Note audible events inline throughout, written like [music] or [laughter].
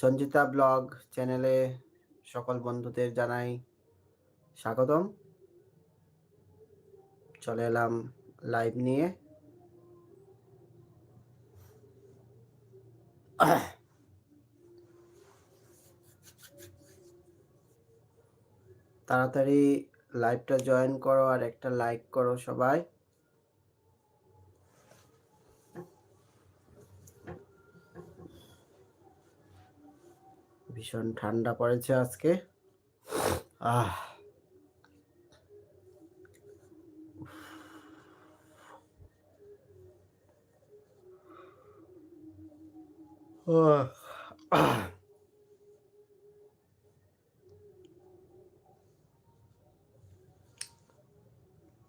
Sanjita blog চ্যানেলে সকল বন্ধুদের জানাই স্বাগতম। চলে এলাম লাইভ নিয়ে। তাড়াতাড়ি লাইভটা জয়েন করো আর একটা লাইক করো সবাই। ভীষণ ঠান্ডা পড়েছে আজকে। আহ।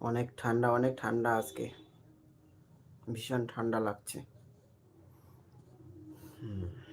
অনেক ঠান্ডা অনেক ঠান্ডা আজকে। ভীষণ ঠান্ডা লাগছে। হুম।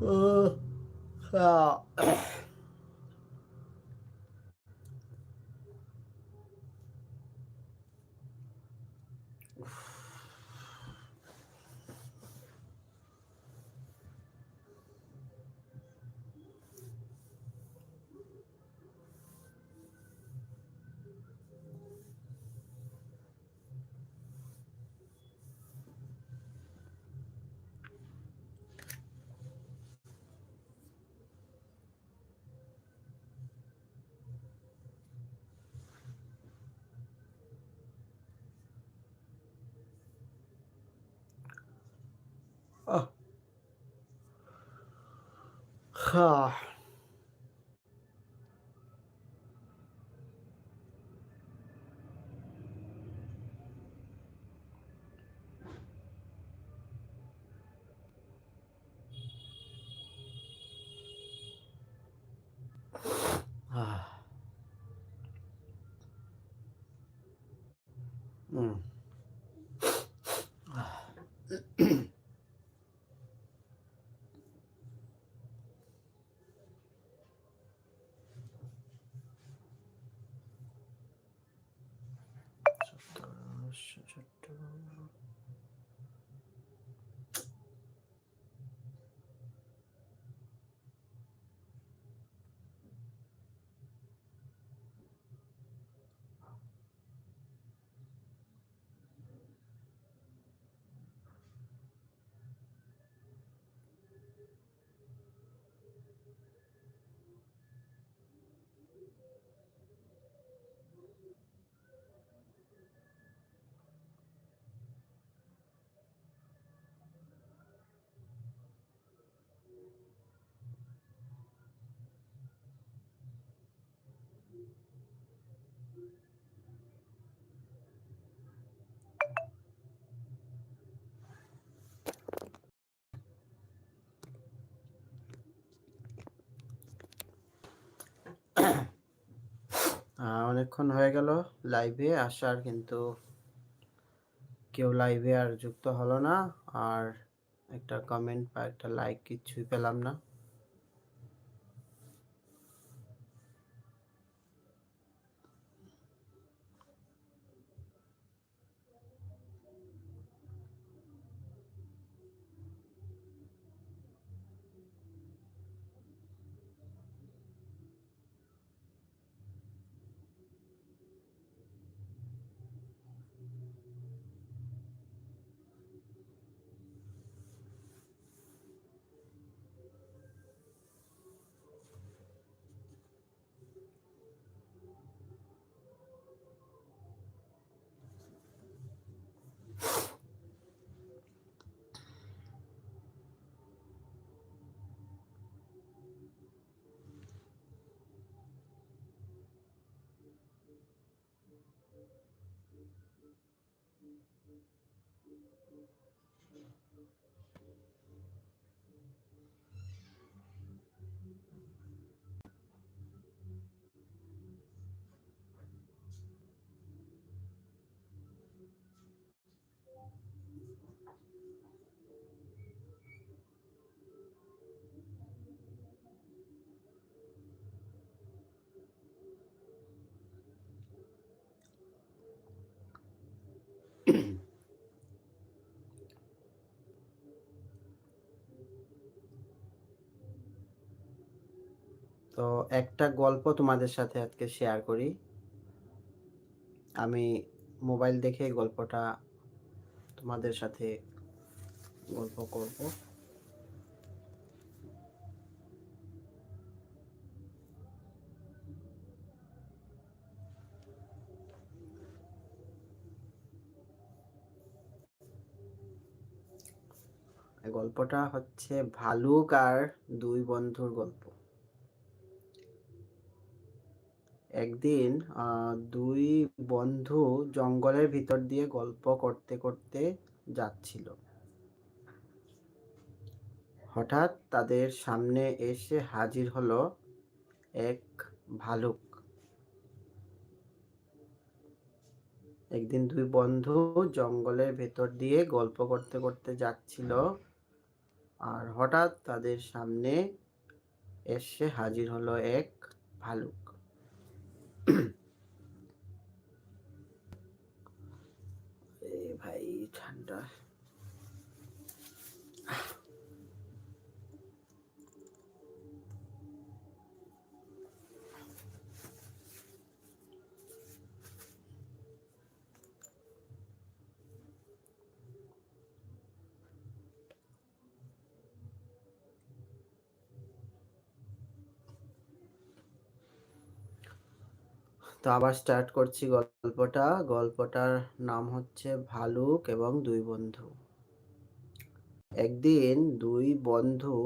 嗯好。car. chapter. অনেকক্ষণ হয়ে গেল লাইভে আসার কিন্তু কেউ লাইভে আর যুক্ত হলো না। আর একটা কমেন্ট বা একটা লাইক কিচ্ছুই পেলাম না। Thank you. তো একটা গল্প তোমাদের সাথে আজকে শেয়ার করি। আমি মোবাইল দেখে গল্পটা তোমাদের সাথে গল্প করব। গল্পটা হচ্ছে ভালুক আর দুই বন্ধুর গল্প। একদিন দুই বন্ধু জঙ্গলের ভিতর দিয়ে গল্প করতে করতে যাচ্ছিল। হঠাৎ তাদের সামনে এসে হাজির হলো এক ভালুক। একদিন দুই বন্ধু জঙ্গলের ভেতর দিয়ে গল্প করতে করতে যাচ্ছিল আর হঠাৎ তাদের সামনে এসে হাজির হলো এক ভালুক। [clears throat] ভাই ঠান্ডা। তো আবার স্টার্ট করছি গল্পটা। গল্পটার নাম হচ্ছে ভালুক এবং দুই বন্ধু। একদিন দুই বন্ধু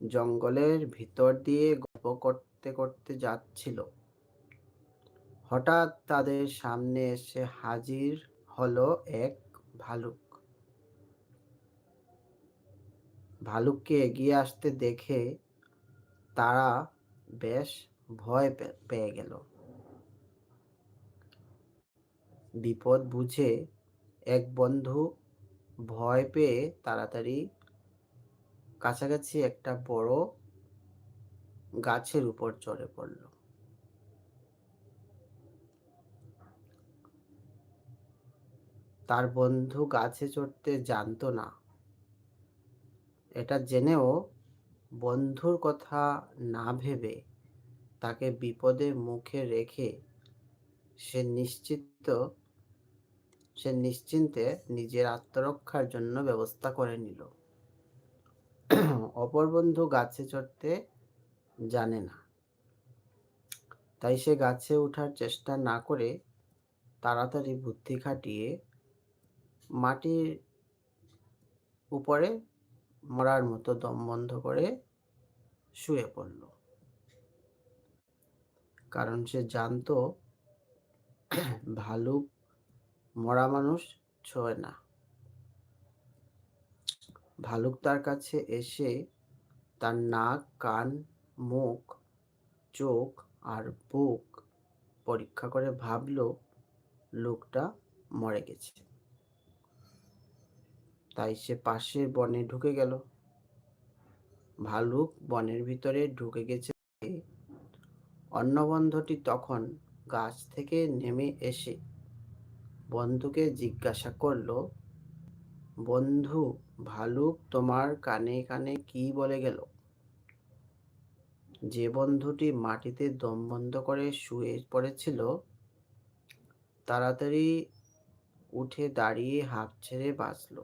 জঙ্গলের ভিতর দিয়ে গল্প করতে করতে যাচ্ছিল। হঠাৎ তাদের সামনে এসে হাজির হলো এক ভালুক। ভালুককে এগিয়ে আসতে দেখে তারা বেশ ভয় পেয়ে গেল। বিপদ বুঝে এক বন্ধু ভয় পেয়ে তাড়াতাড়ি কাছাকাছি একটা বড় গাছের উপর চড়ে পড়ল। তার বন্ধু গাছে চড়তে জানতো না। এটা জেনেও বন্ধুর কথা না ভেবে তাকে বিপদের মুখে রেখে সে নিশ্চিত সে নিশ্চিন্তে নিজের আত্মরক্ষার জন্য ব্যবস্থা করে নিল। অপর বন্ধু গাছে চড়তে জানে না। তাই সে গাছে ওঠার চেষ্টা না করে তাড়াতাড়ি বুদ্ধি খাটিয়ে মাটির উপরে মরার মতো দম বন্ধ করে শুয়ে পড়ল। কারণ সে জানতো ভালুক মরা মানুষ ছোঁয় না। ভালুক তার কাছে এসে তার নাক, কান, মুখ, চোখ আর বুক পরীক্ষা করে ভাবল, লোকটা মরে গেছে। তাই সে পাশের বনে ঢুকে গেল। ভালুক বনের ভিতরে ঢুকে গেছে। অন্য বন্ধুটি তখন গাছ থেকে নেমে এসে বন্ধুকে জিজ্ঞাসা করল, বন্ধু, ভালুক তোমার কানে কানে কি বলে গেল? যে বন্ধুটি মাটিতে দম বন্ধ করে শুয়ে পড়েছিল, তাড়াতাড়ি উঠে দাঁড়িয়ে হাঁপ ছেড়ে বাঁচল।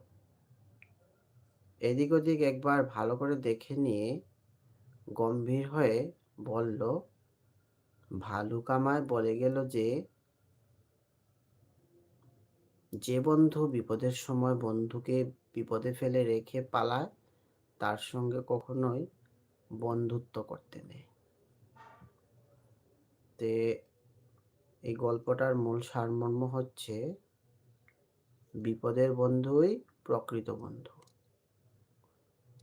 এদিক ওদিক একবার ভালো করে দেখে নিয়ে গম্ভীর হয়ে বলল, ভালুক আমায় বলে গেল যে যে বন্ধু বিপদের সময় বন্ধুকে বিপদে ফেলে রেখে পালায়, তার সঙ্গে কখনোই বন্ধুত্ব করতে নেই। তে এই গল্পটার মূল সারমর্ম হচ্ছে, বিপদের বন্ধুই প্রকৃত বন্ধু।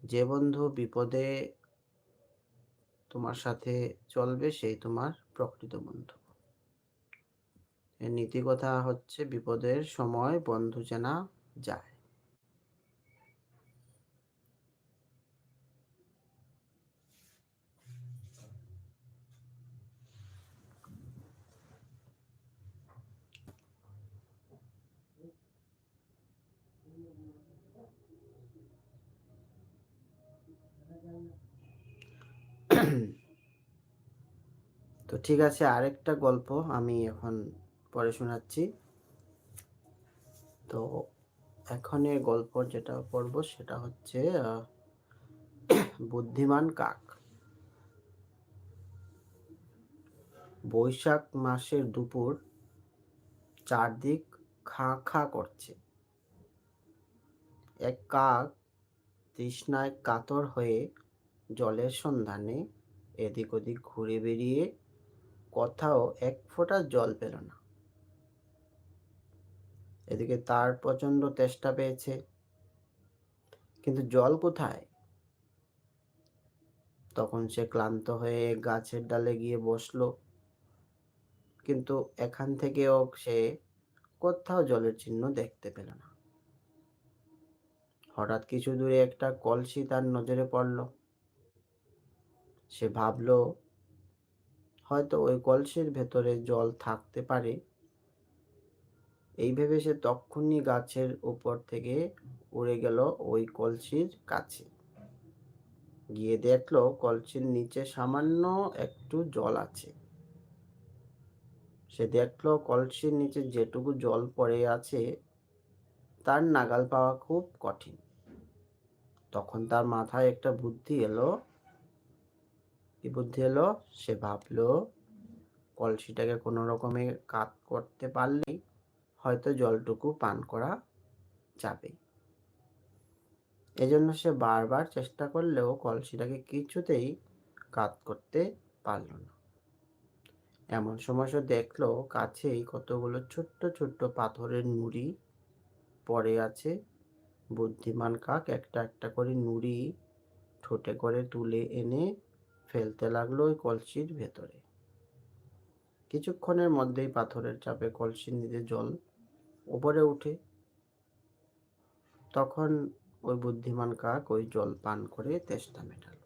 যে বন্ধু বিপদে তোমার সাথে চলবে, সেই তোমার প্রকৃত বন্ধু। নীতি কথা হচ্ছে, বিপদের সময় বন্ধু চেনা যায়। তো ঠিক আছে, আরেকটা গল্প আমি এখন পরে শোনাচ্ছি। তো এখনের গল্প যেটা পড়ব সেটা হচ্ছে বুদ্ধিমান কাক। বৈশাখ মাসের দুপুর চারদিক খা খা করছে। এক কাক তৃষ্ণায় কাতর হয়ে জলের সন্ধানে এদিক ওদিক ঘুরে বেরিয়ে কোথাও এক ফোঁটা জল পেল না। এদিকে তার প্রচণ্ড তেষ্টা পেয়েছে। কিন্তু জল কোথায়? তখন সে ক্লান্ত হয়ে গাছের ডালে গিয়ে বসল। কিন্তু এখান থেকেও সে কোথাও জলের চিহ্ন দেখতে পেল না। হঠাৎ কিছু দূরে একটা কলসি তার নজরে পড়ল। সে ভাবল, হয়তো ওই কলসির ভেতরে জল থাকতে পারে। এই ভেবে সে তক্ষুনি গাছের উপর থেকে উড়ে গেল ওই কলসির কাছে। গিয়ে দেখল কলসির নিচে সামান্য একটু জল আছে। সে দেখল কলসির নিচে যেটুকু জল পড়ে আছে, তার নাগাল পাওয়া খুব কঠিন। তখন তার মাথায় একটা বুদ্ধি এলো। কি বুদ্ধি এলো? সে ভাবলো, কলসিটাকে কোনো রকমে কাত করতে পারলেই হয়তো জলটুকু পান করা যাবে। এজন্য সে বারবার চেষ্টা করলেও কলসিটাকে কিছুতেই কাত করতে পারল না। এমন সময় সে দেখল কাছেই কতগুলো ছোট্ট ছোট্ট পাথরের নুড়ি পড়ে আছে। বুদ্ধিমান কাক একটা একটা করে নুড়ি ঠোঁটে করে তুলে এনে ফেলতে লাগল ওই কলসির ভেতরে। কিছুক্ষণের মধ্যেই পাথরের চাপে কলসির নিচে জল উপরে উঠে। তখন ওই বুদ্ধিমান কাক ওই জল পান করে তেষ্টা মেটাল।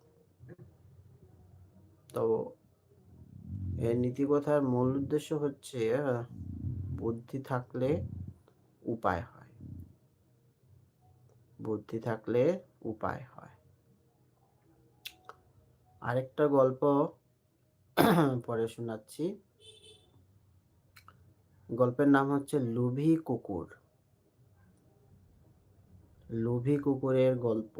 তো এর নীতিকথার মূল উদ্দেশ্য হচ্ছে, বুদ্ধি থাকলে উপায় হয়। বুদ্ধি থাকলে উপায় হয়। আরেকটা গল্প পরে শোনাচ্ছি। গল্পের নাম হচ্ছে লুভি কুকুর। লুভি কুকুরের গল্প।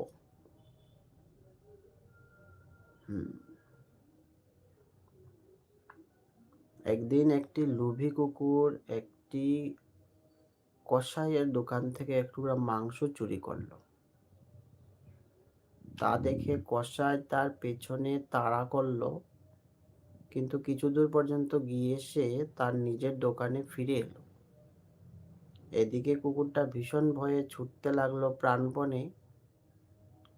একদিন একটি লুভি কুকুর একটি কসাইয়ের দোকান থেকে একটু মাংস চুরি করল। তা দেখে কসাই তার পেছনে তাড়া করল। কিন্তু কিছু দূর পর্যন্ত গিয়ে সে তার নিজের দোকানে ফিরে এলো। এদিকে কুকুরটা ভীষণ ভয়ে ছুটতে লাগল। প্রাণপণে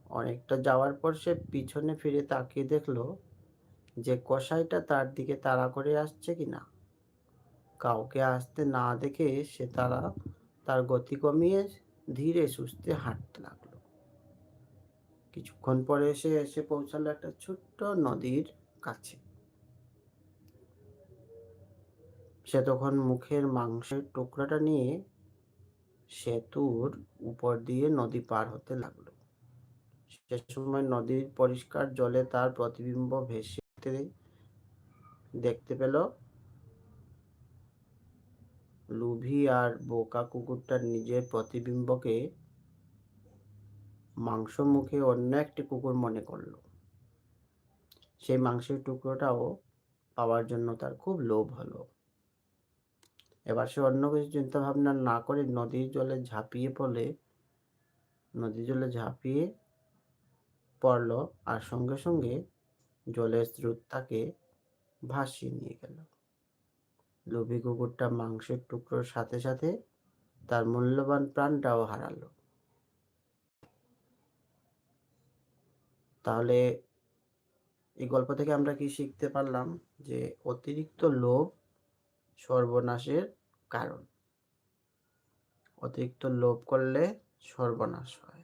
অনেকটা যাওয়ার পর সে পিছনে ফিরে তাকিয়ে দেখল যে কসাইটা তার দিকে তাড়া করে আসছে কি না কাউকে আসতে না দেখে সে তারা তার গতি কমিয়ে ধীরে সুস্থে হাঁটতে লাগল। কিছুক্ষণ পরে সে এসে পৌঁছালো একটা ছোট্ট নদীর কাছে। সে তখন মুখের মাংসের টুকরাটা নিয়ে সেতুর উপর দিয়ে নদী পার হতে লাগল। সে সময় নদীর পরিষ্কার জলে তার প্রতিবিম্ব ভেসে দেখতে পেল লুভি আর বোকা কুকুরটার নিজের প্রতিবিম্বকে মাংস মুখে অন্য একটি কুকুর মনে করল। সেই মাংসের টুকরোটাও পাওয়ার জন্য তার খুব লোভ হলো। এবার সে অন্য কিছু চিন্তা ভাবনা না করে নদীর জলে ঝাঁপিয়ে পড়লে, নদীর জলে ঝাঁপিয়ে পড়ল আর সঙ্গে সঙ্গে জলের স্রোত তাকে ভাসিয়ে নিয়ে গেল। লোভী কুকুরটা মাংসের টুকরোর সাথে সাথে তার মূল্যবান প্রাণটাও হারালো। তাহলে এই গল্প থেকে আমরা কি শিখতে পারলাম যে অতিরিক্ত লোভ সর্বনাশের কারণ। অতিরিক্ত লোভ করলে সর্বনাশ হয়।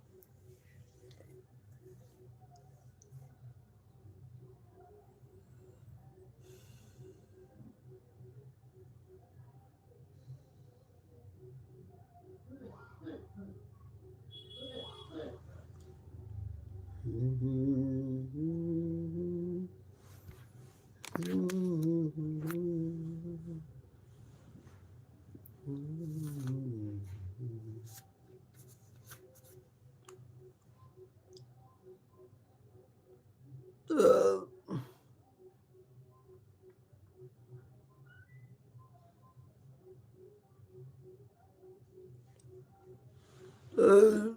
Uh,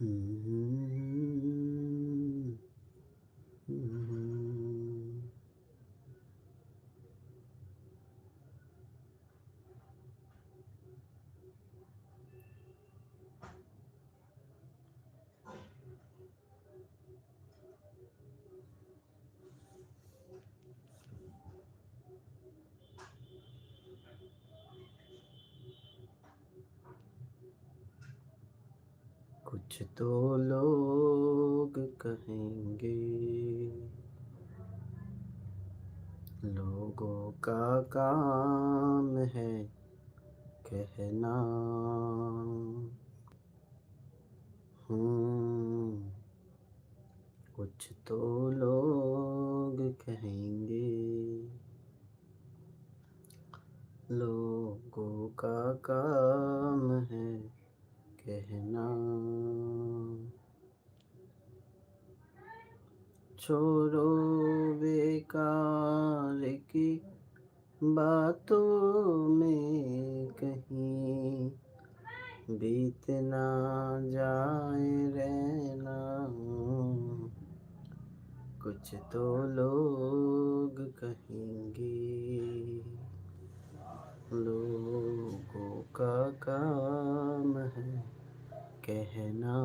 Hmm. تو لوگ کہیں گے۔ لوگوں کا کام ہے کہنا۔ ہوں کچھ تو لوگ کہیں گے۔ لوگوں کا کام ہے کہنا۔ چھوڑو بیکار کی باتوں میں کہیں بیت نہ جائے رہنا کچھ تو لوگ کہیں گے لوگوں کا کام ہے کہنا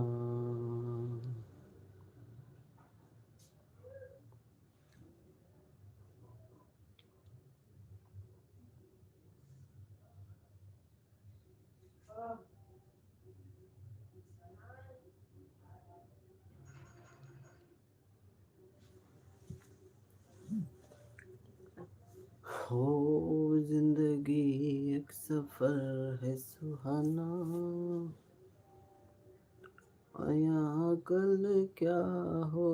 دیکھو زندگی ایک سفر ہے سہانا۔ آیا کل کیا ہو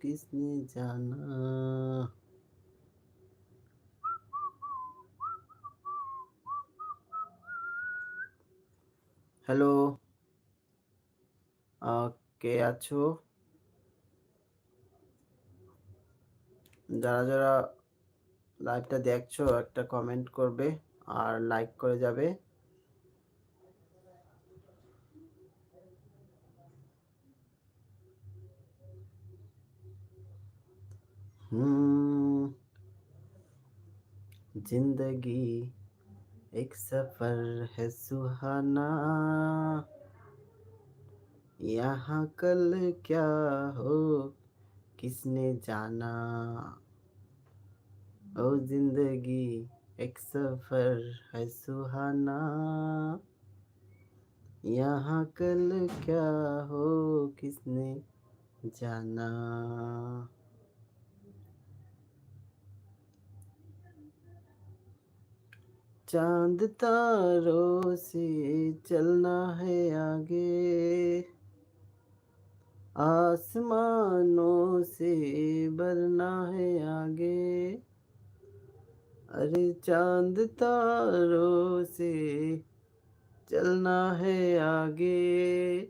کس نے جانا۔ ہیلو کے আছো যারা جرا লাইভটা দেখছো، একটা কমেন্ট করবে আর লাইক করে যাবে। ہوں زندگی ایک سفر ہے سہانا یہاں کل کیا ہو کس نے جانا او زندگی ایک سفر ہے سہانا۔ یہاں کل کیا ہو، کس نے جانا؟ چاند تاروں سے چلنا ہے آگے۔ آسمانوں سے بھرنا ہے آگے۔ ارے چاند تاروں سے چلنا ہے آگے۔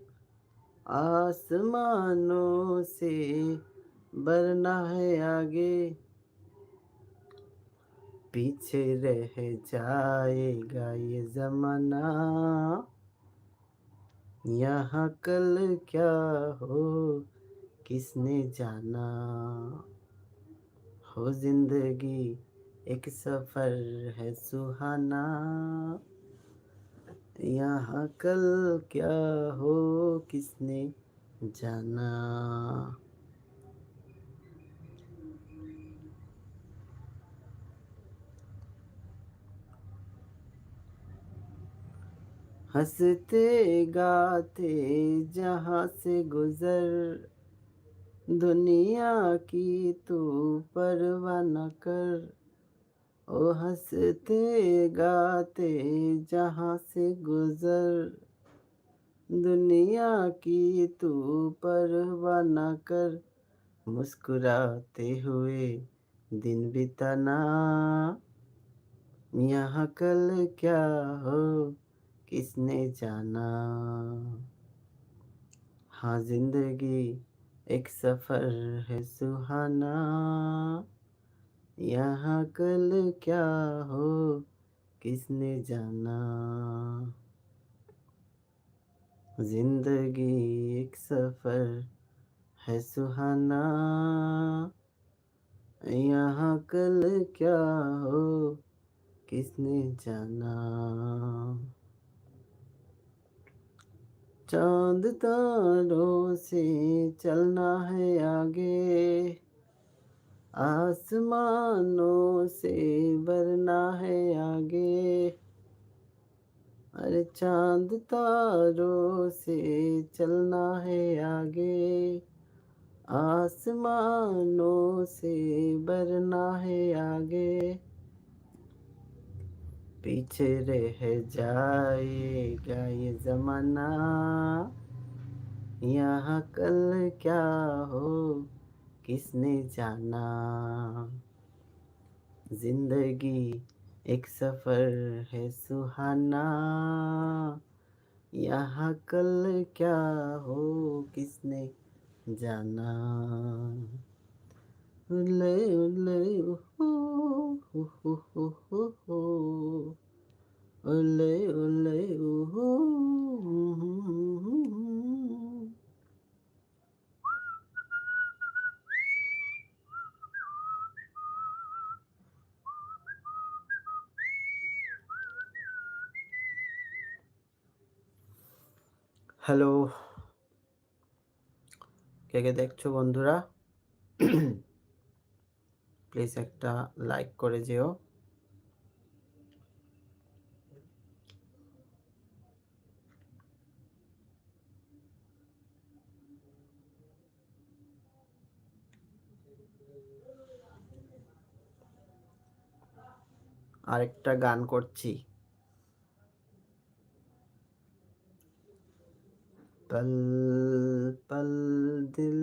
آسمانوں سے برنا ہے آگے۔ پیچھے رہ جائے گا یہ زمانہ۔ یہاں کل کیا ہو؟ کس نے جانا؟ ہو زندگی ایک سفر ہے سہانا۔ یہاں کل کیا ہو، کس نے جانا؟ ہنستے گاتے جہاں سے گزر۔ دنیا کی تو پرواہ نہ کر۔ او ہنستے گاتے جہاں سے گزر دنیا کی تو پرواہ نہ کر مسکراتے ہوئے دن بتانا۔ یہاں کل کیا ہو؟ کس نے جانا؟ ہاں زندگی ایک سفر ہے سہانا۔ یہاں کل کیا ہو؟ کس نے جانا؟ زندگی ایک سفر ہے سہانا۔ یہاں کل کیا ہو؟ کس نے جانا؟ چاند تاروں سے چلنا ہے آگے۔ آسمانوں سے برنا ہے آگے۔ اور چاند تاروں سے چلنا ہے آگے۔ آسمانوں سے برنا ہے آگے۔ پیچھے رہ جائے گا یہ زمانہ۔ یہاں کل کیا ہو کس نے جانا؟ زندگی ایک سفر ہے سہانا۔ یہاں کل کیا ہو؟ کس نے جانا؟ لے لے ہو ہو لے لے ہو۔ হ্যালো। কে কে দেখছ বন্ধুরা? প্লিজ একটা লাইক করে যেও। আরেকটা গান করছি। پل پل دل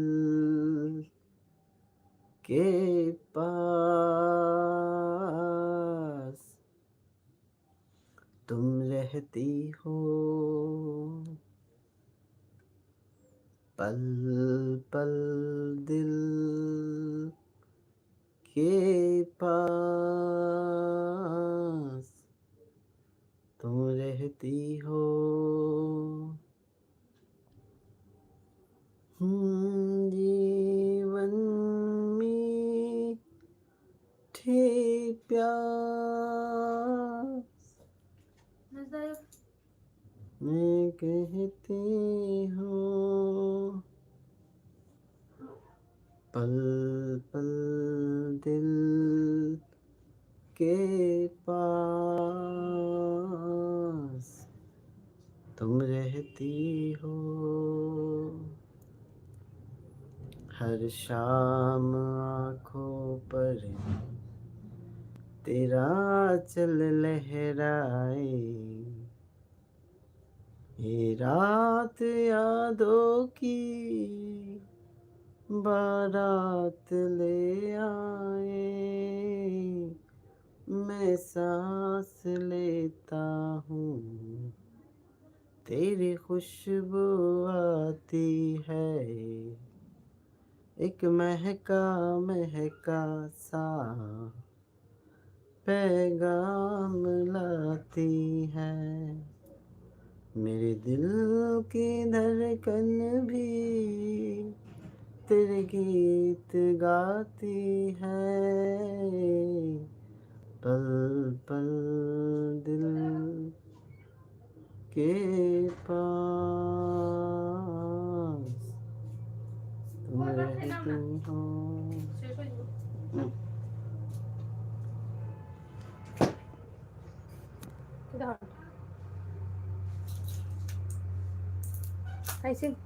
کے پاس تم رہتی ہو۔ پل پل دل کے پاس تم رہتی ہو۔ जीवन में थे प्यास دیکھتا ہوں۔ تیری خوشبو آتی ہے۔ ایک مہکا مہکا سا پیغام لاتی ہے۔ میرے دل کی دھڑکن بھی تیرے گیت گاتی ہے۔ پل پل دل کے پاس تم رہتی ہو I think